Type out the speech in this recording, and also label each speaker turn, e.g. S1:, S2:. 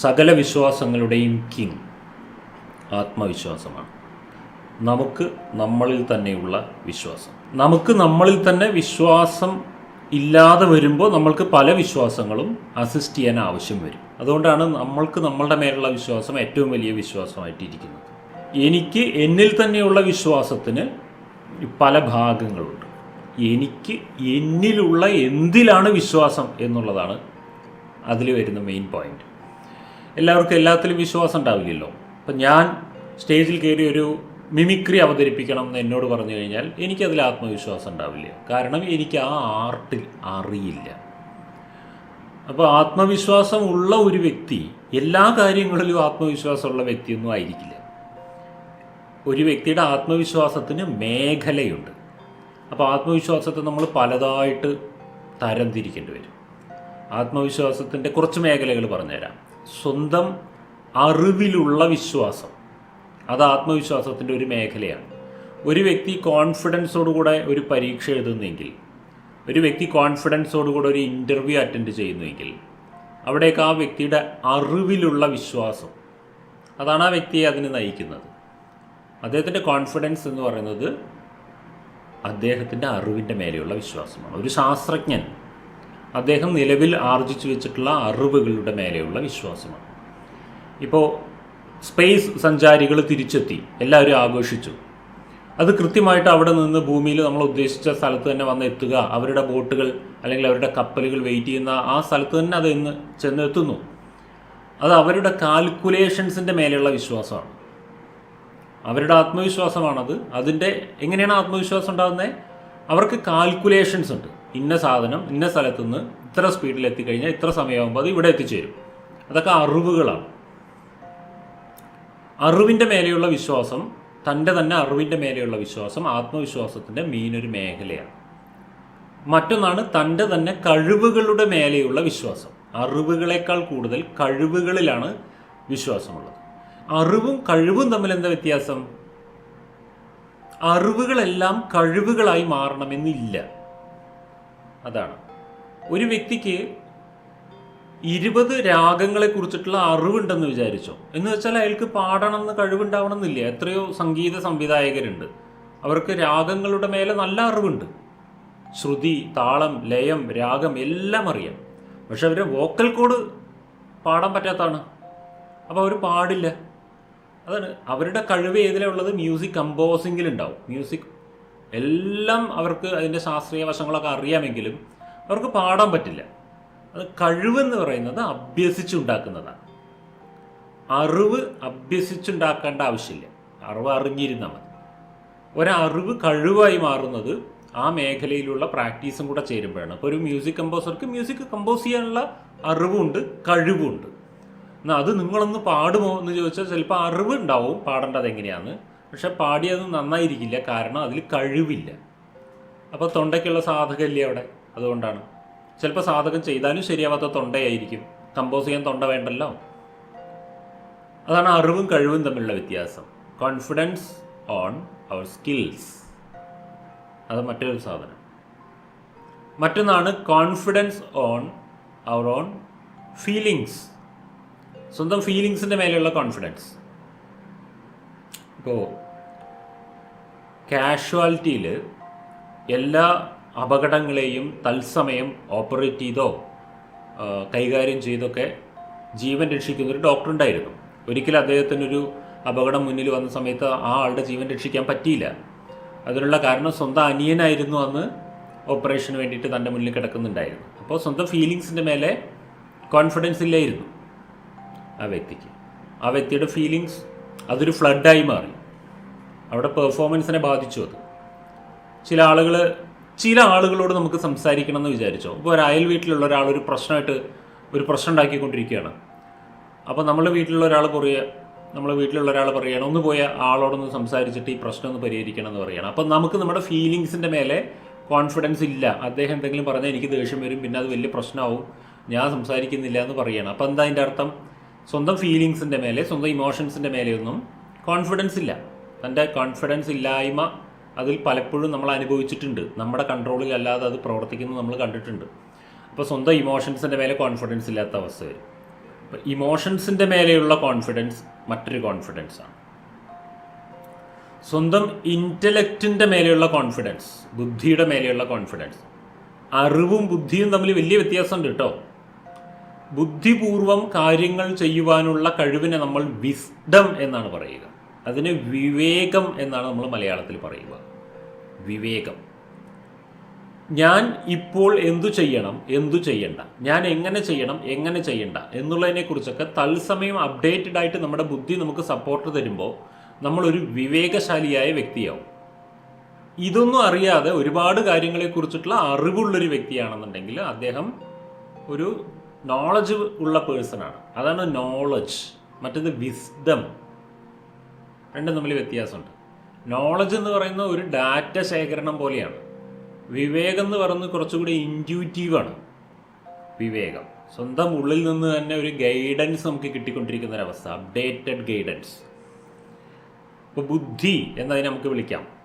S1: സകല വിശ്വാസങ്ങളുടെയും കിങ് ആത്മവിശ്വാസമാണ്. നമുക്ക് നമ്മളിൽ തന്നെയുള്ള വിശ്വാസം. നമുക്ക് നമ്മളിൽ തന്നെ വിശ്വാസം ഇല്ലാതെ വരുമ്പോൾ നമ്മൾക്ക് പല വിശ്വാസങ്ങളും അസിസ്റ്റ് ചെയ്യാൻ ആവശ്യം വരും. അതുകൊണ്ടാണ് നമ്മൾക്ക് നമ്മളുടെ മേലുള്ള വിശ്വാസം ഏറ്റവും വലിയ വിശ്വാസമായിട്ടിരിക്കുന്നത്. എനിക്ക് എന്നിൽ തന്നെയുള്ള വിശ്വാസത്തിന് പല ഭാഗങ്ങളുണ്ട്. എനിക്ക് എന്നിലുള്ള എന്തിലാണ് വിശ്വാസം എന്നുള്ളതാണ് അതിൽ വരുന്ന മെയിൻ പോയിന്റ് എല്ലാവർക്കും എല്ലാത്തിലും വിശ്വാസം ഉണ്ടാവില്ലല്ലോ. അപ്പം ഞാൻ സ്റ്റേജിൽ കയറി ഒരു മിമിക്രി അവതരിപ്പിക്കണം എന്ന് എന്നോട് പറഞ്ഞു കഴിഞ്ഞാൽ എനിക്കതിൽ ആത്മവിശ്വാസം ഉണ്ടാവില്ല. കാരണം എനിക്ക് ആ ആർട്ടിൽ അറിയില്ല. അപ്പോൾ ആത്മവിശ്വാസം ഉള്ള ഒരു വ്യക്തി എല്ലാ കാര്യങ്ങളിലും ആത്മവിശ്വാസമുള്ള വ്യക്തിയൊന്നും ആയിരിക്കില്ല. ഒരു വ്യക്തിയുടെ ആത്മവിശ്വാസത്തിന് മേഖലയുണ്ട്. അപ്പോൾ ആത്മവിശ്വാസത്തെ നമ്മൾ പലതായിട്ട് തരംതിരിക്കേണ്ടി വരും. ആത്മവിശ്വാസത്തിന്റെ കുറച്ച് മേഖലകൾ പറഞ്ഞുതരാം. സ്വന്തം അറിവിലുള്ള വിശ്വാസം. അത് ആത്മവിശ്വാസത്തിന്റെ ഒരു മേഖലയാണ്. ഒരു വ്യക്തി കോൺഫിഡൻസോടുകൂടെ ഒരു പരീക്ഷ എഴുതുന്നെങ്കിൽ ഒരു വ്യക്തി കോൺഫിഡൻസോടുകൂടെ ഒരു ഇന്റർവ്യൂ അറ്റൻഡ് ചെയ്യുന്നുവെങ്കിൽ അവിടേക്ക് ആ വ്യക്തിയുടെ അറിവിലുള്ള വിശ്വാസം അതാണ് ആ വ്യക്തിയെ അതിന് നയിക്കുന്നത്. അദ്ദേഹത്തിന്റെ കോൺഫിഡൻസ് എന്ന് പറയുന്നത് അദ്ദേഹത്തിന്റെ അറിവിന്റെ മേലെയുള്ള വിശ്വാസമാണ്. ഒരു ശാസ്ത്രജ്ഞൻ അദ്ദേഹം നിലവിൽ ആർജിച്ചു വെച്ചിട്ടുള്ള അറിവുകളുടെ മേലെയുള്ള വിശ്വാസമാണ്. ഇപ്പോൾ സ്പേസ് സഞ്ചാരികൾ തിരിച്ചെത്തി. എല്ലാവരും ആഘോഷിച്ചു. അത് കൃത്യമായിട്ട് അവിടെ നിന്ന് ഭൂമിയിൽ നമ്മൾ ഉദ്ദേശിച്ച സ്ഥലത്ത് തന്നെ വന്ന് എത്തുക അവരുടെ ബോട്ടുകൾ അല്ലെങ്കിൽ അവരുടെ കപ്പലുകൾ വെയിറ്റ് ചെയ്യുന്ന ആ സ്ഥലത്ത് തന്നെ അത് ഇന്ന് ചെന്നെത്തുന്നു. അത് അവരുടെ കാൽക്കുലേഷൻസിന്റെ മേലെയുള്ള വിശ്വാസമാണ്. അവരുടെ ആത്മവിശ്വാസമാണത്. അതിന്റെ എങ്ങനെയാണ് ആത്മവിശ്വാസം ഉണ്ടാകുന്നത്? അവർക്ക് കാൽക്കുലേഷൻസ് ഉണ്ട്. ഇന്ന സാധനം ഇന്ന സ്ഥലത്തു നിന്ന് ഇത്ര സ്പീഡിൽ എത്തിക്കഴിഞ്ഞാൽ ഇത്ര സമയമാകുമ്പോൾ അത് ഇവിടെ എത്തിച്ചേരും. അതൊക്കെ അറിവുകളാണ്. അറിവിന്റെ മേലെയുള്ള വിശ്വാസം തന്റെ തന്നെ അറിവിന്റെ മേലെയുള്ള വിശ്വാസം ആത്മവിശ്വാസത്തിന്റെ മെയിനൊരു മേഖലയാണ്. മറ്റൊന്നാണ് തന്റെ തന്നെ കഴിവുകളുടെ മേലെയുള്ള വിശ്വാസം. അറിവുകളേക്കാൾ കൂടുതൽ കഴിവുകളിലാണ് വിശ്വാസമുള്ളത്. അറിവും കഴിവും തമ്മിൽ എന്താ വ്യത്യാസം? അറിവുകളെല്ലാം കഴിവുകളായി മാറണമെന്നില്ല. അതാണ്. ഒരു വ്യക്തിക്ക് ഇരുപത് രാഗങ്ങളെ കുറിച്ചിട്ടുള്ള അറിവുണ്ടെന്ന് വിചാരിച്ചോ. എന്ന് വെച്ചാൽ അയാൾക്ക് പാടണം എന്ന് കഴിവുണ്ടാവണമെന്നില്ല. എത്രയോ സംഗീത സംവിധായകരുണ്ട്. അവർക്ക് രാഗങ്ങളുടെ മേലെ നല്ല അറിവുണ്ട്. ശ്രുതി താളം ലയം രാഗം എല്ലാം അറിയാം. പക്ഷെ അവരെ വോക്കൽ കോഡ് പാടാൻ പറ്റാത്തതാണ്. അപ്പോൾ അവർ പാടില്ല. അതാണ് അവരുടെ കഴിവ് ഏതിലുള്ളത് മ്യൂസിക് കമ്പോസിങ്ങിലുണ്ടാവും. മ്യൂസിക് എല്ലാം അവർക്ക് അതിന്റെ ശാസ്ത്രീയ വശങ്ങളൊക്കെ അറിയാമെങ്കിലും അവർക്ക് പാടാൻ പറ്റില്ല. അത് കഴിവെന്ന് പറയുന്നത് അഭ്യസിച്ചുണ്ടാക്കുന്നതാണ്. അറിവ് അഭ്യസിച്ചുണ്ടാക്കേണ്ട ആവശ്യമില്ല. അറിവ് അറിഞ്ഞിരുന്നാൽ മതി. ഒരറിവ് കഴിവായി മാറുന്നത് ആ മേഖലയിലുള്ള പ്രാക്ടീസും കൂടെ ചേരുമ്പോഴാണ്. അപ്പോൾ ഒരു മ്യൂസിക് കമ്പോസർക്ക് മ്യൂസിക് കമ്പോസ് ചെയ്യാനുള്ള അറിവുണ്ട് കഴിവുണ്ട്. എന്നാൽ അത് നിങ്ങളൊന്ന് പാടുമോ എന്ന് ചോദിച്ചാൽ ചിലപ്പോൾ അറിവ് ഉണ്ടാവും പാടേണ്ടത് എങ്ങനെയാണ് പക്ഷെ പാടിയത് നന്നായിരിക്കില്ല. കാരണം അതിൽ കഴിവില്ല. അപ്പോൾ തൊണ്ടയ്ക്കുള്ള സാധകമില്ലേ അവിടെ? അതുകൊണ്ടാണ്. ചിലപ്പോൾ സാധകം ചെയ്താലും ശരിയാവാത്ത തൊണ്ടയായിരിക്കും. കമ്പോസ് ചെയ്യാൻ തൊണ്ട വേണ്ടല്ലോ. അതാണ് അറിവും കഴിവും തമ്മിലുള്ള വ്യത്യാസം. കോൺഫിഡൻസ് ഓൺ അവർ സ്കിൽസ് അത് മറ്റൊരു സാധനം. മറ്റൊന്നാണ് confidence on our own feelings സ്വന്തം ഫീലിങ്സിന്റെ മേലെയുള്ള കോൺഫിഡൻസ് ഇപ്പോൾ കാഷ്വാലിറ്റിയിൽ എല്ലാ അപകടങ്ങളെയും തത്സമയം ഓപ്പറേറ്റ് ചെയ്തോ കൈകാര്യം ചെയ്തൊക്കെ ജീവൻ രക്ഷിക്കുന്ന ഒരു ഡോക്ടർ ഉണ്ടായിരുന്നു. ഒരിക്കലും അദ്ദേഹത്തിനൊരു അപകടം മുന്നിൽ വന്ന സമയത്ത് ആ ആളുടെ ജീവൻ രക്ഷിക്കാൻ പറ്റിയില്ല. അതിനുള്ള കാരണം സ്വന്തം അനിയനായിരുന്നു അന്ന് ഓപ്പറേഷന് വേണ്ടിയിട്ട് തന്റെ മുന്നിൽ കിടക്കുന്നുണ്ടായിരുന്നു. അപ്പോൾ സ്വന്തം ഫീലിങ്സിന്റെ മേലെ കോൺഫിഡൻസ് ഇല്ലായിരുന്നു ആ വ്യക്തിക്ക്. ആ വ്യക്തിയുടെ ഫീലിങ്സ് അതൊരു ഫ്ലഡായി മാറി. അവിടെ പെർഫോമൻസിനെ ബാധിച്ചു അത്. ചില ആളുകൾ ചില ആളുകളോട് നമുക്ക് സംസാരിക്കണം എന്ന് വിചാരിച്ചോ. ഇപ്പോൾ ഒരു അയൽ വീട്ടിലുള്ള ഒരാൾ ഒരു പ്രശ്നമായിട്ട് ഒരു പ്രശ്നം ഉണ്ടാക്കിക്കൊണ്ടിരിക്കുകയാണ്. അപ്പോൾ നമ്മളെ വീട്ടിലുള്ള ഒരാൾ പറയുക നമ്മളെ വീട്ടിലുള്ള ഒരാൾ പറയുകയാണ് ഒന്ന് പോയ ആളോടൊന്ന് സംസാരിച്ചിട്ട് ഈ പ്രശ്നം ഒന്ന് പരിഹരിക്കണം എന്ന് പറയുകയാണ് അപ്പോൾ നമുക്ക് നമ്മുടെ ഫീലിങ്സിന്റെ മേലെ കോൺഫിഡൻസ് ഇല്ല. അദ്ദേഹം എന്തെങ്കിലും പറഞ്ഞാൽ എനിക്ക് ദേഷ്യം വരും പിന്നെ അത് വലിയ പ്രശ്നമാവും. ഞാൻ സംസാരിക്കുന്നില്ല എന്ന് പറയുകയാണ് അപ്പോൾ എന്താ അതിന്റെ അർത്ഥം? സ്വന്തം ഫീലിങ്സിന്റെ മേലെ സ്വന്തം ഇമോഷൻസിന്റെ മേലെയൊന്നും കോൺഫിഡൻസ് ഇല്ല. തന്റെ കോൺഫിഡൻസ് ഇല്ലായ്മ അതിൽ പലപ്പോഴും നമ്മൾ അനുഭവിച്ചിട്ടുണ്ട്. നമ്മുടെ കൺട്രോളിലല്ലാതെ അത് പ്രവർത്തിക്കുന്നത് നമ്മൾ കണ്ടിട്ടുണ്ട്. അപ്പോൾ സ്വന്തം ഇമോഷൻസിന്റെ മേലെ കോൺഫിഡൻസ് ഇല്ലാത്ത അവസ്ഥ വരും ഇമോഷൻസിന്റെ മേലെയുള്ള കോൺഫിഡൻസ് മറ്റൊരു കോൺഫിഡൻസാണ് സ്വന്തം ഇന്റലക്റ്റിന്റെ മേലെയുള്ള കോൺഫിഡൻസ് ബുദ്ധിയുടെ മേലെയുള്ള കോൺഫിഡൻസ് അറിവും ബുദ്ധിയും തമ്മിൽ വലിയ വ്യത്യാസമുണ്ട് കേട്ടോ. ബുദ്ധിപൂർവം കാര്യങ്ങൾ ചെയ്യുവാനുള്ള കഴിവിനെ നമ്മൾ വിസ്ഡം എന്നാണ് പറയുക. അതിന് വിവേകം എന്നാണ് നമ്മൾ മലയാളത്തിൽ പറയുക. വിവേകം. ഞാൻ ഇപ്പോൾ എന്തു ചെയ്യണം എന്തു ചെയ്യണ്ട ഞാൻ എങ്ങനെ ചെയ്യണം എങ്ങനെ ചെയ്യണ്ട എന്നുള്ളതിനെ കുറിച്ചൊക്കെ തത്സമയം അപ്ഡേറ്റഡ് ആയിട്ട് നമ്മുടെ ബുദ്ധി നമുക്ക് സപ്പോർട്ട് തരുമ്പോൾ നമ്മളൊരു വിവേകശാലിയായ വ്യക്തിയാവും. ഇതൊന്നും അറിയാതെ ഒരുപാട് കാര്യങ്ങളെക്കുറിച്ചിട്ടുള്ള അറിവുള്ളൊരു വ്യക്തിയാണെന്നുണ്ടെങ്കിൽ അദ്ദേഹം ഒരു നോളജ് ഉള്ള പേഴ്സണാണ് അതാണ് നോളജ് മറ്റേത് വിസ്ഡം രണ്ടും തമ്മിൽ വ്യത്യാസമുണ്ട്. നോളജ് എന്ന് പറയുന്ന ഒരു ഡാറ്റ ശേഖരണം പോലെയാണ്. വിവേകം എന്ന് പറയുന്നത് കുറച്ചുകൂടി ഇന്റ്യൂറ്റീവാണ് വിവേകം. സ്വന്തം ഉള്ളിൽ നിന്ന് തന്നെ ഒരു ഗൈഡൻസ് നമുക്ക് കിട്ടിക്കൊണ്ടിരിക്കുന്ന ഒരവസ്ഥ. അപ്ഡേറ്റഡ് ഗൈഡൻസ് ഇപ്പോൾ ബുദ്ധി എന്നതിനെ നമുക്ക് വിളിക്കാം.